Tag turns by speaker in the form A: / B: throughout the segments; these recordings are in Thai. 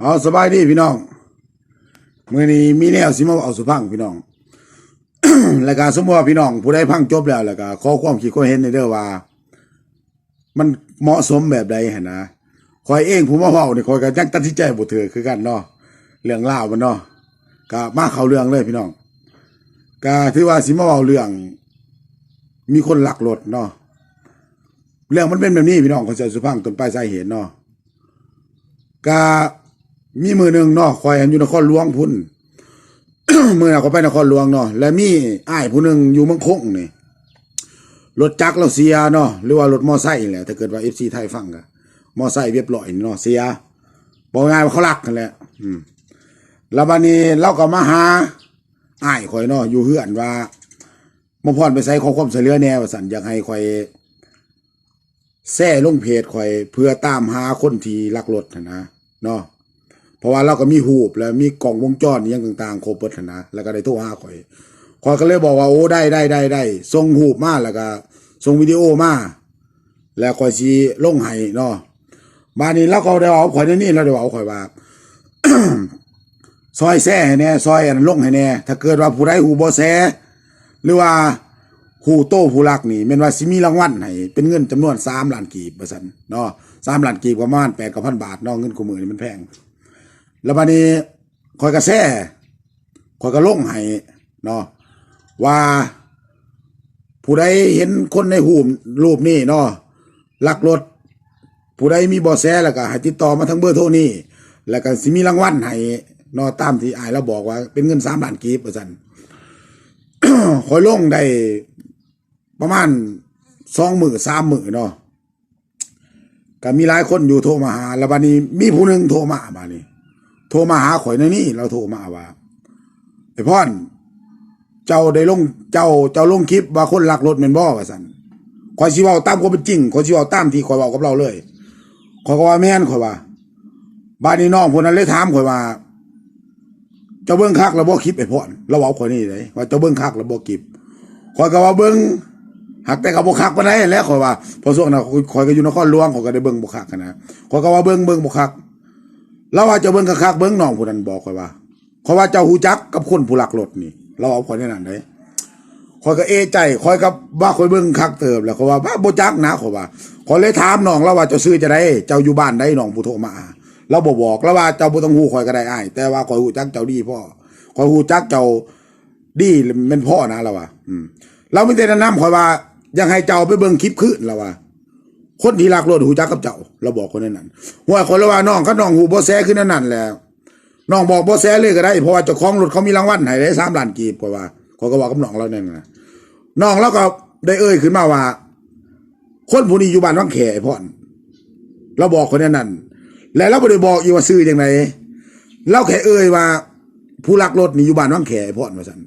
A: เอาสบายดีพี่น้องเมื่อนี้มีแนวสิมาเอาสุพังพี่น้องแล้วก็สมมติว่าพี่น้อง ผู้ใดพังจบแล้วแล้วก็ขอความคิดความเห็นในเด้อว่า มันเหมาะสมแบบใดหนนะคอยเองผู้มาเว้าเนี่ยคอยก็ยังตัดสินใจบ่ถือคือกันเนาะเรื่องราวมันเนาะก็มาเข้าเรื่องเลยพี่น้องก็ถือว่าสิมาเว้าเรื่อง มีคนหลักรถเนาะเรื่องมันเป็นแบบนี้พี่น้องคนเขาจะสุพังต้นปลายสาเหตุเนาะก็ มีมือหนึ่งเนาะคอยอันยู่นครหลวงพุ่นมือน่ะเขาไปนครหลวงเนาะและมีอ้ายผู้หนึ่งอยู่เมืองคงนี่รถจักรเราเสียเนาะหรือว่ารถมอไซค์แหละถ้าเกิดว่าเอฟซีไทยฟังก็มอไซค์เรียบร้อยเนาะเสียบอกง่ายว่าเขาลักกันแหละอืมแล้วบัดนี้เราก็มาหาอ้ายข่อยเนาะอยู่เฮือนว่ามาพรไปใส่ข้อความช่วยเหลือแนวสันอยากให้ข่อยแซ่ลงเพจข่อยเพื่อตามหาคนที่ลักรถนะนะเนาะ ราะว่าเราก็มีหูปแล้วมีกล่องวงจรอหยังต่างๆครบเบิดนะแล้วก็ได้โทรหาข่อยข่อยก็เลยบอกว่าโอ้ได้ได้ได้ได้ส่งหูปมาแล้วก็ส่งวิดีโอมาแล้วข่อยสิลงให้เนาะบ้านนี้เราก็ได้เอาข่อยในนี่เราได้เอาข่อยว่าซอยแซ่ให้แน่ซอยอันลงให้แน่ถ้าเกิดว่าผู้ใดหูบ่แซ่หรือว่าผู้โตผู้รักนี่แม่นว่าสิมีรางวัลให้เป็นเงินจำนวน3ล้านกีบว่าซั่นเนาะ3ล้านกีบประมาณ8 9,000บพันบาทเนาะเงินกูมือนี่มันแพง แล้วบัดนี้ข่อยก็แซ่ข่อยก็ลงให้เนาะว่าผู้ใดเห็นคนในรูปรูปนี้เนาะลักรถ ผู้ใดมีเบ่อแสแล้วก็ให้ติดต่อมาทางเบอร์โทรนี้แล้วก็สิมีรางวัลให้เนาะตามที่อายเราบอกว่า เป็นเงิน3ล้านกีบว่าซั่นข่อยลงได้ประมาณสองหมือสามหมือเนาะก็มีหลายคนอยู่โทรมาหาแล้วบัดนี้มีผู้หนึ่งโทรมาบานี้ ทรมาหาข่อยในนี่เราโทรมาว่าไอพ่อนเจ้าได้ลงเจ้าเจ้าลงคลิปว่าคนลักรถแม่นบ่อว่าซั่นข่อยสิเว้าตามความเป็นจริงข่อยสิเว้าตามที่ข่อยเว้ากับเราเลยข่อยก็ว่าแม่นข่อยว่าบ้านนี้น้องคนนั้นเลยถามข่อยว่าเจ้าเบิ่งคักแล้วบ่คลิปไอพ่อนเราเว้าข่อยนี่เลยว่าเจ้าเบิ่งคักแล้วบ่คลิปข่อยก็ว่าเบิ่งหักแต่ก็บ่คักปานแล้วข่อยว่าพอช่วงนั้นข่อยก็อยู่นครหลวงข่อยก็ได้เบิ่งบ่คักนะข่อยก็ว่าเบิ่งเบิ่งบ่คัก แล้วว่าเจ้าเบิ่งคักๆเบิ่งน้องผู้นั้นบอกข่อยว่าข่อยว่าเจ้าฮูจักกับคนผู้หลักรถนี่ เราเอาข่อยในนั้นเด้ข่อยก็เอใจข่อยก็ว่าข่อยเบิ่งคักเติบแล้วข่อยว่าว่าบ่จักนะข่อยว่าข่อยเลยถามน้องแล้วว่าเจ้าซื้อจะได้ เจ้าอยู่บ้านใดน้องผู้โทรมาเราบ่บอกแล้วว่าเจ้าบ่ต้องฮู้ข่อยก็ได้อ้ายแต่ว่าข่อยฮูจักเจ้าดีพ่อข่อยฮูจักเจ้าดีแม่นพ่อนะเราว่าอืมเราไม่ได้แนะนำข่อยว่ายังให้เจ้าไปเบิ่งคลิปคืนแล้วว่า คนที่รักรถหูจักกับเจ้าเราบอกคนนั้นหัวคนละว่าน้องเขาน้องหูบ่แซขึ้นนั่นนั่นแล้วน้องบอกบ่แซเลยก็ได้เพราะว่าเจ้าของรถเขามีรางวัลให้ได้3ล้านกีบกว่าเขาก็บอกกับน้องเราเนั่นนะน้องเราก็ได้เอ่ยขึ้นมาว่า คนผู้นี้อยู่บ้านวังแขพ่อนเราบอกคนนั้นนั่นและเราบ่ได้บอกอีว่าซื้อจังไดเราแค่เอ่ยว่า ผู้รักรถนี่อยู่บ้านวังแขพ่อนว่าซั่น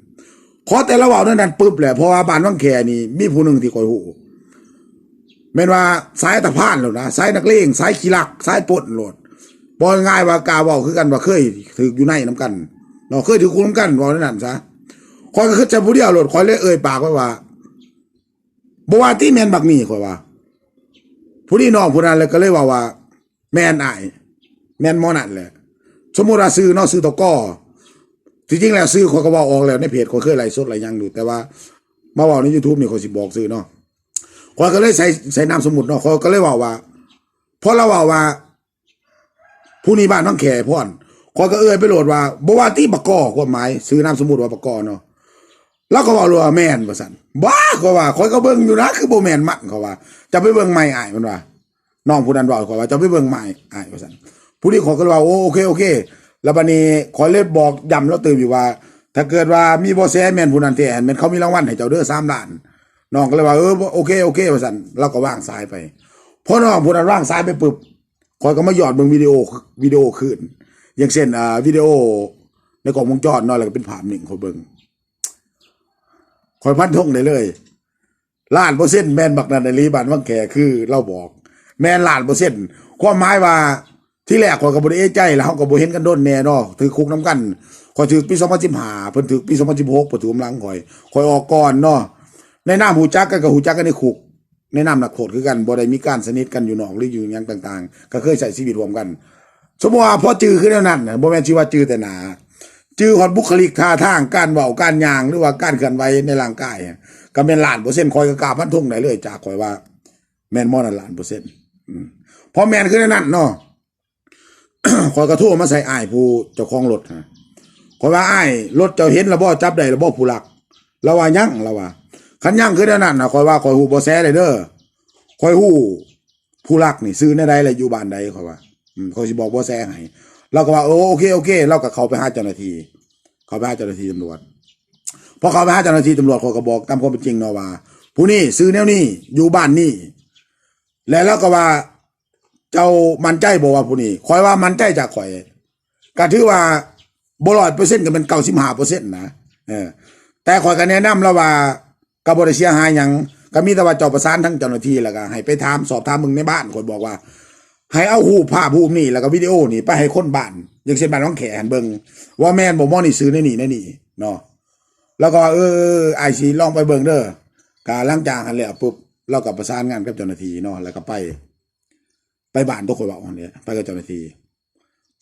A: ขอแต่ละเว่านั้นนั้นปุ๊บแหละเพราะว่าบ้านวังแคนี่มีผู้หนึ่งที่คอยหู แม่นว่าสายตะพานแล้วนะสายนักเลงสายขี้ลักสายปล้นโหลดบอกง่ายว่ากาเว้าคือกันว่าเคยถืออยู่ในน้ำกันเนาเคยถือคู่น้ำกันบอกนั่นซะคอยก็คือจะผู้เดียวโหลดคอยเลยเอ่ยปากไว้ว่าบ่ว่าที่แมนบักนี่คอยว่า ผู้นี้น้องผู้นั้นเลยก็เลยว่าว่า แม่นอายแมนมอนั่นแหละสมมุติว่าซื้อนาะซื้อตะก้อที่จริงแล้วซื้อเขาก็บอกออกแล้วในเพจเขาเคยไลฟ์สดอะไรยังอยู่แต่ว่า มาบอกใน YouTube นี่เขาสิบอกซื้อเนาะ เขาก็เลยใส่ใส่นามสมมุติเนาะเขาก็เลยบอกว่าเพราะเราบอกว่า ผู้นี้บ้านน้องแขพ่อนเขาก็เอ่ยไปโหลดว่าบ่ว่าที่ปากกอความหมายซื้อนามสมมุติว่าปากกอเนาะแล้วก็บอกเลยว่าแม่นว่าซั่นบ้าเขาว่าเขาก็เบิ่งอยู่นะคือบ่แม่นมันเขาว่า จะไปเบิ่งใหม่อ้ายมันว่าน้องผู้นั้นบอกเขาว่าจะไปเบิ่งใหม่อ้ายว่าซั่นผู้นี้เขาก็ว่าโอเคโอเค แล้วบัดนี้ขอเลยบอกย้ำแล้วเติมอยู่ว่า ถ้าเกิดว่ามีบ่แซแม่นผู้นั้นแท้แม่นเขามีรางวัลให้เจ้าเด้อ3ล้าน น้องก็เลยว่าเออโอเคโอเคว่าซั่นเราก็วางสายไปพอน้องผู้นั้นวางสายไปปึ๊บขอยก็มาหยอดเบิ่งวิดีโอวิดีโอคืนอย่างเช่นอ่าวิดีโอ ในกล้องวงจรเนาะแล้วก็เป็นภาพนิ่งเขาเบิ่งขอยพันธงได้เลยล้านเปอร์เซ็นต์แมนบักนันในรีบานวังแขคือเราบอก แมนล้านเปอร์เซ็นต์ความหมายว่าที่แรกข่อยก็บ่ได้เอใจแล้วเฮาก็บ่เห็นกันโดนแน่นาะถือคุกน้ำกันข่อยถือปี2015เพิ่นถือปี2016เพิ่นถือกำลังข่อยข่อยออกก่อนเนาะ ในนามหูจักกันก็หูจักกันในคุกในนามนักโทษคือกันบ่ได้มีการสนิทกันอยู่นอกหรืออยู่หยังต่างๆ ก็เคยใช้ชีวิตรวมกัน สมมติว่าพอจื้อขึ้นแล้วนั่นน่ะบ่แม่นสิว่าจื้อแต่หนาจื้อฮอดบุคลิกท่าทางการเว้าการยางหรือว่าการเคลื่อนไหวในร่างกายก็แม่นหลานเปอร์เซ็นต์คอยก็กาพันธงได้เลยจากคอยว่า แมนบ่นั่นล้านเปอร์เซ็นต์พอแมนขึ้นแล้วนั่นเนาะคอยกระโทรมาใส่อ้ายผู้เจ้าของรถคอยว่าอ้ายรถเจ้าเห็นแล้วบ่จับได้แล้วบ่ผู้หลักราว่ายั่งราว่า คันยังขึ้นแล้วนั่นนะคอยว่าคอยฮู้บ่แซ่เลยเด้อคอยฮู้ผู้ลักนี่ซื้อในใดและอยู่บ้านใดคอยว่าอืมเขาสิบอกบ่แซ่ให้เราก็ว่าเอโอเคโอเค เราก็เขาไปหาเจ้าหน้าที่เขาไปหาเจ้าหน้าที่ตำรวจพอเขาไปหาเจ้าหน้าที่ตำรวจเขาก็บอกตามความเป็นจริงเนาะว่า ผู้นี้ซื้อแนวนี้อยู่บ้านนี้และเราก็ว่าเจ้ามันใจบอกว่าผู้นี้คอยว่ามันใจจากข่อยก็ถือว่าบ่ร้อยเปอร์เซ็นต์ก็เป็นเก้าสิบห้าเปอร์เซ็นต์นะเออแต่ข่อยก็แนะนำแล้วว่า ก็บ่ได้เสียหายหยังก็มีแต่ว่าเจ้าประสานทั้งเจ้าหน้าที่แล้วก็ให้ไปถามสอบถามมึงในบ้านข่อยบอกว่า ให้เอารูภาพรูนี่แล้วก็วิดีโอนี่ไปให้คนบ้านอย่างเช่นบ้านน้องแขนเบิงว่าแม่นบ่มอนี่ซื้อในนี่ในนี่เนาะแล้วก็เออไอซีลองไปเบิงเด้อกาหลังจากหันแล้วปุ๊บเราก็ประสานงานกับเจ้าหน้าที่เนาะแล้วก็ไป ไปบ้านตัวข่อยบอกอันเนี้ยไปกับเจ้าหน้าที่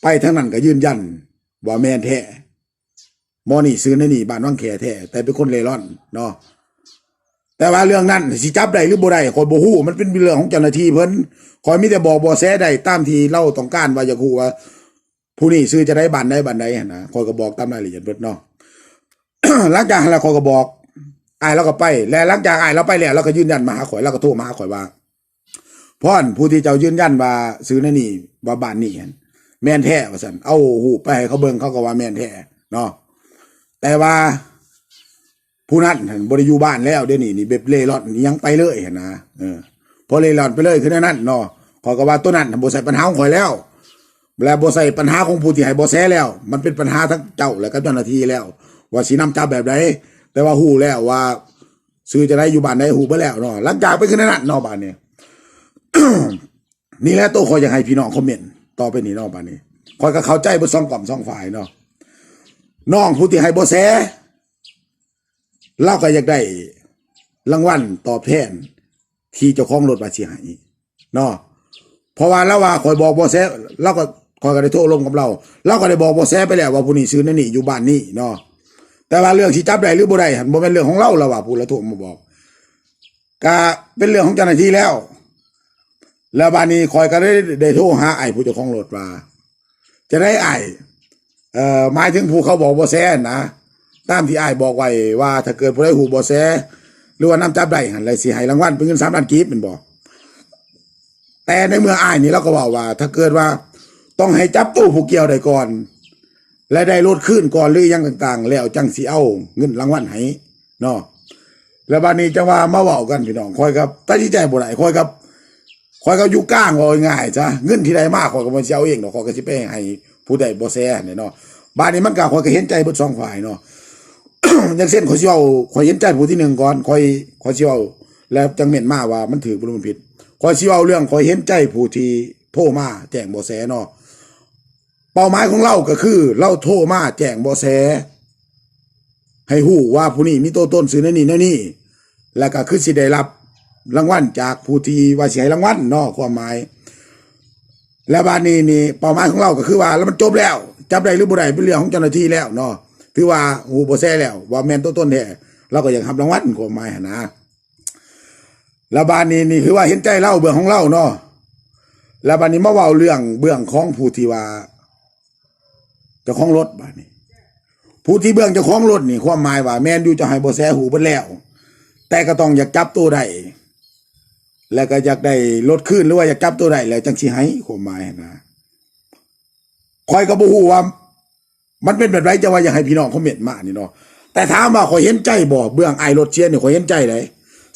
A: ไปทั้งนั้นก็ยืนยันว่าแม่นแท้มอนี่ซื้อในนี่บ้านวังแขแท้แต่เป็นคนเล่ร่อนเนาะ แต่ว่าเรื่องนั้นสิจับได้หรือบ่ได้คอยบ่ฮู้มันเป็นเรื่องของเจ้าหน้าที่เพิ่นคอยมีแต่บอกบ่แสได้ตามที่เราต้องการว่าอยากฮู้ว่า ผู้นี้ซื้อจะได้บันได้บันใดหั่นะคอยก็บอกตามรายละเอียดเบิดเนาะหลังจากนั้นแล้วคอยก็บอกอายเราก็ไป และหลังจากอายเราไปแล้วเราก็ยืนยันมาหาข่อยเราก็โทรมาหาข่อยว่าพ่อนผู้ที่เจ้ายืนยันว่าซื้อในนี่ว่าบ้านนี่หั่นแม่นแท้ว่าซั่นเอาหูไปให้เขาเบิ่งเขาก็ว่าแม่นแท้เนาะแต่ว่า ผู้นั้นหั่นบริยูบ้านแล้วเดี๋ยวนี้นี่เบบเล่ร่อนนี่ยังไปเลยเห็นนะเออพอเล่ร่อนไปเลยคือนั่นเนาะขอยก็ว่าตัวนั้นบ่ใส่ปัญหาของข่อยแล้วแล้วบ่ใส่ปัญหาของผู้ที่ให้บ่แซแล้ว มันเป็นปัญหาทั้งเจ้าและก็เจ้าหน้าที่แล้ว ว่าสินำจับแบบใดแต่ว่าฮู้แล้วว่า ซื้อจะได้อยู่บ้านใดฮู้ไปแล้วเนาะหลังจากไปคือนั่นเนาะบ้านนี้นี่แหละตัวขอยอยากให้พี่น้องคอมเมนต์ต่อไปนี้เนาะบ้านนี้ขอยก็เข้าใจบ่สองกล่อมสองฝ่ายเนาะน้องผู้ที่ให้บ่แซ เราก็อยากได้รางวัลตอบแทน ที่เจ้าของรถมาสิให้เนาะเพราะว่าเราว่าคอยบอกบ่แซเราก็คอยก็ได้โทรลงกับเราเราก็ได้บอกบ่แซไปแล้วว่าผู้นี้ซื้อนั่นนี่อยู่บ้านนี้เนาะแต่ว่าเรื่องที่จับได้หรือบ่ได้หันบ่เป็นเรื่องของเราแล้วว่าผู้ละโทรมาบอกก็เป็นเรื่องของเจ้าหน้าที่แล้ว แล้วบ้านนี้คอยก็ได้ได้โทรหาไอ้ผู้เจ้าของรถว่าจะได้ไอ้เอ่อหมายถึงผู้เขาบอกบ่แซนะ ตามที่อ้ายบอกไว้ว่า ถ้าเกิดผู้ใดหูบ่แสหรือว่าน้ำจับได้หันเลยสิให้รางวัลเป็นเงินสามล้านกีบเป็นบ่แต่ในเมื่ออ้ายนี่เราก็บอกว่า ถ้าเกิดว่าต้องให้จับตู้ผู้เกี่ยวได้ก่อน และได้รถขึ้นก่อนหรือยังต่างๆ แล้วจังสิเอาเงินรางวัลให้เนาะแล้วบัดนี้จะว่ามาเว้ากันพี่น้องคอยครับตัดสินใจบ่ได้คอยครับคอยก็อยู่กลางว่าง่ายจ้ะเงินที่ได้มากคอยก็บ่สิเอาเองดอกคอยก็สิไปให้ผู้ใดบ่แสเนี่ยเนาะบัดนี้มันก็คอยก็เห็นใจเบิดสองฝ่ายเนาะ ย่างเช่นขอยสิเอาขอยเห็นใจผู้ที่หนึ่งก่อนขอยขอยสิเอาแล้วจังเม็นมาว่ามันถือบุญผิดขอยสิเอาเรื่องขอยเห็นใจผู้ที่โทรมาแจ้งเบาแสเนาะเป้าหมายของเราก็คือ เราโทรมาแจ้งเบาแส ให้ฮู้ว่าผู้นี้มีตัวตนซื้อในนี่ในนี่แล้วก็คือสิได้รับรางวัลจากผู้ที่ว่าเสิให้รางวัลเนาะความหมาย แล้วบานนี้นี่เป้าหมายของเราก็คือว่าแล้วมันจบแล้วจับได้หรือบ่ได้เป็นเรื่องของเจ้าหน้าที่แล้วเนาะ ถือว่าหูบ่แซ่แล้ว ว่าแมนตัวต้นแท้เราก็ยากทำรางวัลความหมายนะแล้วบานนี้นี่คือว่าเห็นใจเราเบื้องของเราเนาะแล้วบานนี้มาเว้าเรื่องเบื้องของผู้ที่ว่าเจ้าของรถบานนี้ ผู้ที่เบื้องเจ้าของรถนี่ความหมายว่า แมนอยู่จะให้บ่แซ่หูเบิดแล้ว แต่ก็ต้องอยากจับตัวได้แล้วก็อยากได้รถขึ้นหรือว่าอยากจับตัวได้แล้วจังสิให้ความหมายนนะคอยก็บ่ฮู้ว่า มันเป็นแบบไรจะว่าอยากให้พี่น้องคอมเมนต์มานี่เนาะแต่ถามว่าขอยเห็นใจบ่เบื้องไอรถเชียร์นี่ข่อยเห็นใจเลย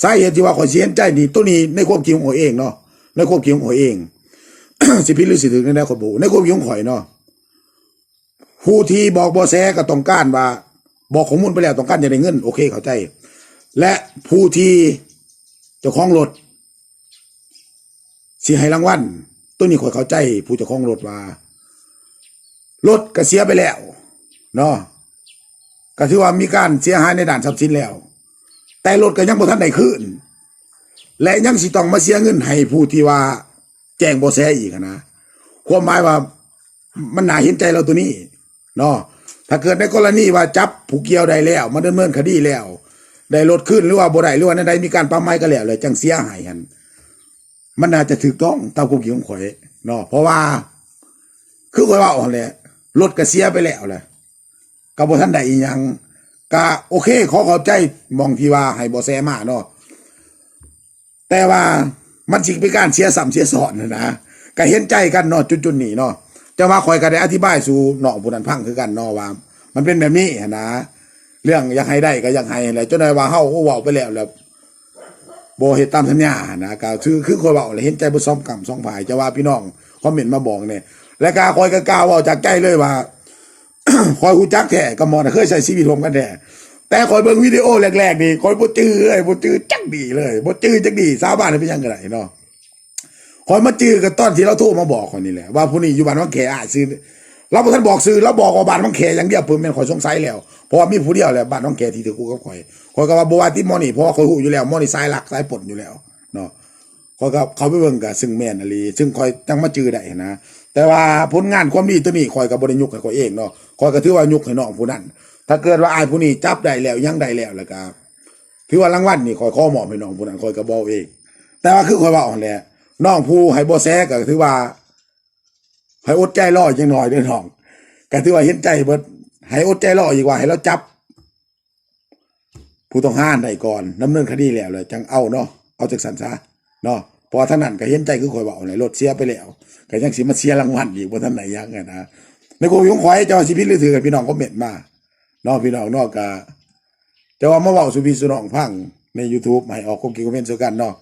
A: สาเหตุที่ว่าขอยเห็นใจนี่ตัวนี้ในความคิดของขอยเองเนาะในความคิดของขอยเอง สิผิดหรือสิถึงในแนวขอยบ่ในความคิดของข่อยเนาะผู้ที่บอกบ่แซก็ต้องการว่า บอกข้อมูลไปแล้วต้องการจะได้เงิน โอเคเข้าใจ และผู้ที่เจ้าของรถสิให้รางวัลตัวนี้ขอยเข้าใจ ผู้เจ้าของรถว่า รถก็เสียไปแล้วเนาะก็ถือว่ามีการเสียหายในด้านทรัพย์สินแล้ว แต่รถก็ยังบ่ทันได้คืนและยังสิต้องมาเสียเงินให้ผู้ที่ว่า แจ้งบ่แสอีกนะความหมายว่ามันหน่าเห็นใจเราตัวนี้เนาะถ้าเกิดในกรณีว่าจับผู้เกี่ยวได้แล้วมาดำเนินคดีแล้ว ได้ลดขึ้นหรือว่าบ่ได้หรือว่าในใดมีการปรับไม้ก็แล้วเลยจังเสียหายกันมันน่าจะถูกต้องตามความคิดของข่อยเนาะเพราะว่า คือข่อยว่าอ่อนแหละ รถก็เสียไปแล้วแหละก็บ่ทันได้อีหยังก็โอเค ขอเข้าใจมองที่ว่าให้บ่แซมาเนาะแต่ว่ามันสิเป็นการเสียสัมเสียสอนนะนะก็เห็นใจกันเนาะจุดๆนี้เนาะจะว่าข่อยก็ได้อธิบายสู่เน้องผู้นั้นฟังคือกันเนาะว่า มันเป็นแบบนี้นะเรื่องอยากให้ได้ก็อยากให้แหละจนได้ว่าเฮาก็เว้าไปแล้วแล้วบ่เฮ็ดตามสัญญานะก็คือคือข่อยเว้าเห็นใจบ่ซ้อมกรรมสองฝ่ายจะว่าพี่น้องคอมเมนต์มาบอกเนี่ย และก็ข่อยก็กาวเว้าจากใจเลยว่าคอยฮู้จักแท้กับหมอนะเคยใช้ชีวิตรวมกันแท้แต่คอยเบิ่งวิดีโอแรกๆนี่คอยบ่จื้อเลยบ่จื้อจักดีเลยบ่จื้อจักดีสาวบ้านเป็นยังไงเนาะคอยมาจื้อกันตอนที่เราโทรมาบอกคนนี่แหละว่าผู้นี้อยู่บ้านวังแขอะซื้อเราบ่ทันบอกซื้อเราบอกว่าบ้านวังแขอย่างเดียวเพิ่นแม่นข่อยสงสัยแล้วเพราะว่ามีผู้เดียวแหละบ้านวังแขที่ถือคู่กับข่อยข่อยก็ว่าบ่ว่าที่มอนี่เพราะว่าข่อยฮู้อยู่แล้วมอนี่สายหลักสายปลดอยู่แล้วเนาะข้อยก็เขาไปเบิ่งกับซึ่งแม่นอหลีซึ่งคอยจังมาจื้อได้นะ แต่ว่าผลงานความดีตัวนี้คอยก็บ่ได้ยกให้คอยเองเนาะคอยก็ถือว่ายุกให้น้องผู้นั้น ถ้าเกิดว่าอายผู้นี้จับได้แล้วยังได้แล้วแล้วก็ถือว่ารางวัลนี่คอยข้อหมอบให้น้องผู้นั้นคอยก็บ่เอง แต่ว่าคือคอยว่าอ่อนแหละน้องผู้ให้บ่แซก็ถือว่าให้อดใจรอจังหน่อยเด้อน้องก็ถือว่าเห็นใจเบิดให้อดใจรออีกว่าให้เราจับ ผู้ต้องห้าได้ก่อนดำเนินคดีแล้วเลยจังเอาเนาะเอาจากสันซะเนาะ พอท่านนั้นก็เห็นใจคือคอยบอกเลยรถเสียไปแล้วก็ยังสิมาเสียรางวัลอีกว่าท่านไหนยังไงนะในกรมยงขอยเจ้าสิพิษหรือถือกับพี่น้องก็เม็ดมานาะพี่น้องนาะกะจะว่ามาเว้าสุพีสุนองพังใน YouTube ให้ออกความคิดความเห็นสกันเนาะ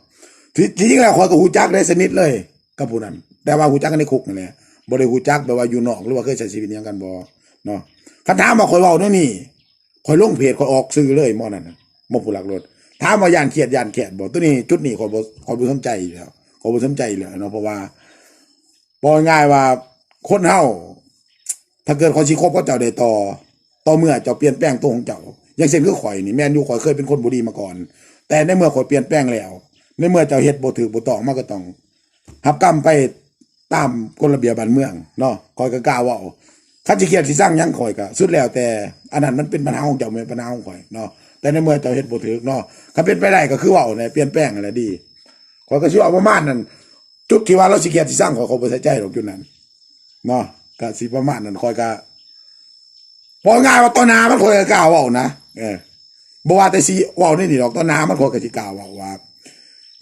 A: ที่จริงแล้วคอยก็ฮู้จักได้สนิทเลยกับผู้นั้น แต่ว่าฮูจักกันในคุกนั่แหละบ่ได้ฮู้จักแบบว่าอยู่นอกหรือว่าเคยใช้ชีวิตยังกันบ่เนาะคันถามว่าคอยเว้าเรื่องนี้คอยลงเพจคอยออกสื่อเลยมอนั่นน่ะบ่ผู้หลักรถ ถามว่ายานเครียดยานแขดบ่ตัวนี้จุดนี้ขอยบ่ขอยบ่สนใจอยู่แล้วขอยบ่สนใจอยู่แล้วเนาะเพราะว่าบ่ง่ายว่าคนเฮาถ้าเกิดขอยสิคบกับเจ้าได้ต่อต่อเมื่อเจ้าเปลี่ยนแปลงตัวของเจ้าอย่างเช่นคือข่อยนี่แม่นอยู่ข่อยเคยเป็นคนบ่ดีมาก่อน แต่ในเมื่อข่อยเปลี่ยนแปลงแล้ว ในเมื่อเจ้าเฮ็ดบ่ถูกบ่ต้องมันก็ต้องรับกรรมไปตามกฎระเบียบบ้านเมืองเนาะข่อยก็กล้าเว้าคันสิเครียดสิสร้างหยังข่อยก็สุดแล้วแต่อันนั้นมันเป็นปัญหาของเจ้าไม่ใช่ปัญหาของข่อยเนาะ แต่ในเมื่อเจ้าเฮ็ดบ่ถูกเนาะถ้าเป็นไปได้ก็คือว้าเนี่ยเปลี่ยนแปลงนั่นแหละดีขอยก็สิว่าประมาณนั้นจุดที่ว่าเราสิเกียรติสร้างขอยก็บ่ใส่ใจหรอกจุดนั้นเนาะก็สิประมาณนั้นขอยก็พอง่ายว่าต้นนามันขอยก็กล้าเว้านะเออบ่ว่าแต่สิเว้านี่นี่ดอกต้นนามันขอยก็สิกล้าเว้าว่า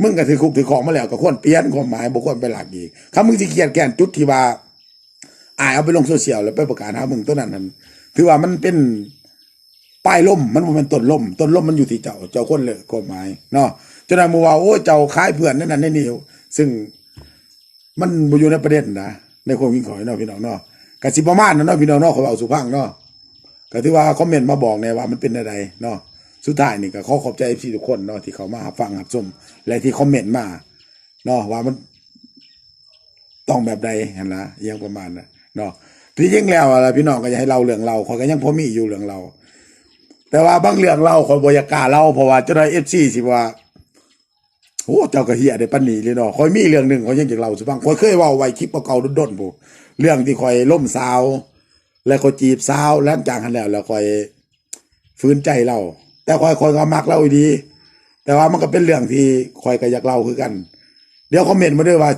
A: มึงก็ถือคุกถือของมาแล้วก็ควรเปลี่ยนความหมายบ่ควรไปหลักอีกถ้ามึงสิเกียดแกนจุดที่ว่าอายเอาไปลงโซเชียลแล้วไปประกาศหามึงตัวนั้นนั่นถือว่ามันเป็น ปลายล่มมันบ่แมันต้นล่มต้นล่มมันอยู่ที่เจ้าเจ้าคนเลยกฎหมายเนาะจนนั้นมัว่าโอ้เจ้าขายเพื่อนนั่นนั่นนี่ซึ่งมันอยู่ในประเด็นนะในความคิดของเนาะพี่น้องเนาะก็สิประมาณนั้นเนาะพี่น้องเนาะเขอเอาสุพังเนาะก็ถือว่าคอมเมนต์มาบอกแน่ว่ามันเป็นอะไรเนาะสุดท้ายนี่ก็ขอขอบใจ FC ทุกคนเนาะที่เขามาฟังรับชมและที่คอมเมนต์มาเนาะว่ามันต้องแบบใดเห็นละยังประมาณนะเนาะที่จริงแล้วอะล่ะพี่น้องก็อยากให้เราเรื่องเราขอก็ยังพอมีอยู่เรื่องเรา แต่ว่าบางเรื่องเราขอยบ่อยากาเล่าเพราะว่าเจ้าได้ FC สิว่าโอ้เจ้าก็เฮียได้ปานหนีเลยเนาะขอยมีเรื่องหนึ่งขอยยังอยากเล่าสิฟังขอยเคยว้าไว้คลิปเก่าๆด้นๆพู่เรื่องที่ขอยล่มสาว แล้วก็จีบสาวแล้วจากกันแล้วแล้วขอยฟื้นใจเรา แต่ขอยขอยก็มักเล่าดี แต่ว่ามันก็เป็นเรื่องที่ขอยก็อยากเล่าคือกัน เดี๋ยวคอมเมนต์มาด้วยว่า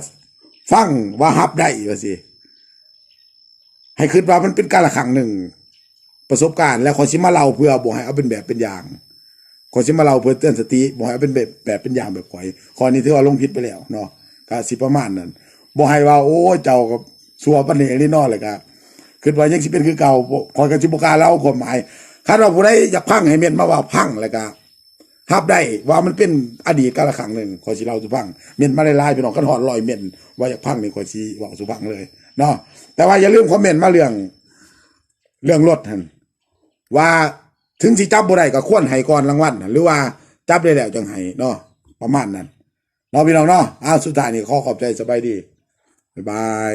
A: ฟังว่าฮับได้ว่าสิให้คิดว่ามันเป็นการละครั้งหนึ่ง ประสบการณ์แล้วขอชิมาเล่าเพื่อบอกให้เอาเป็นแบบเป็นอย่างขอชิมาเล่าเพื่อเตือนสติบอกให้เอาเป็นแบบแบบเป็นอย่างแบบข่อยข้อนี้ถือว่าลงผิดไปแล้วเนาะก็สิประมาณนั้นบอกให้ว่า โอ้เจ้ากับสัวปันเนรีนอเลยก็คิดว่ายังสิเป็นคือเก่าขอยกับสิบกาเล่าความหมายคาดว่าผู้ใดอยากพังให้เมียนมาว่าพังแล้วก็ฮับได้ว่ามันเป็นอดีตกาลครั้งหนึ่งขอสิเล่าสุพังเมียนมาได้ลายๆพี่น้องกันหอดลอยเมียนว่าอยากพังนี่ขอสิเว่าสุพังเลยเนาะแต่ว่าอย่าลืมคอมเมนต์มาเรื่อง เรื่องรถหัน ว่าถึงสิจับบ่ได้ก็ควรให้ก่อนรางวัลน่ะหรือว่าจับได้แล้วจังให้เนาะประมาณนั้นเราพี่น้องเนาะอ้าวสุดท้ายนี่ขอขอบใจสบายดีบ๊ายบาย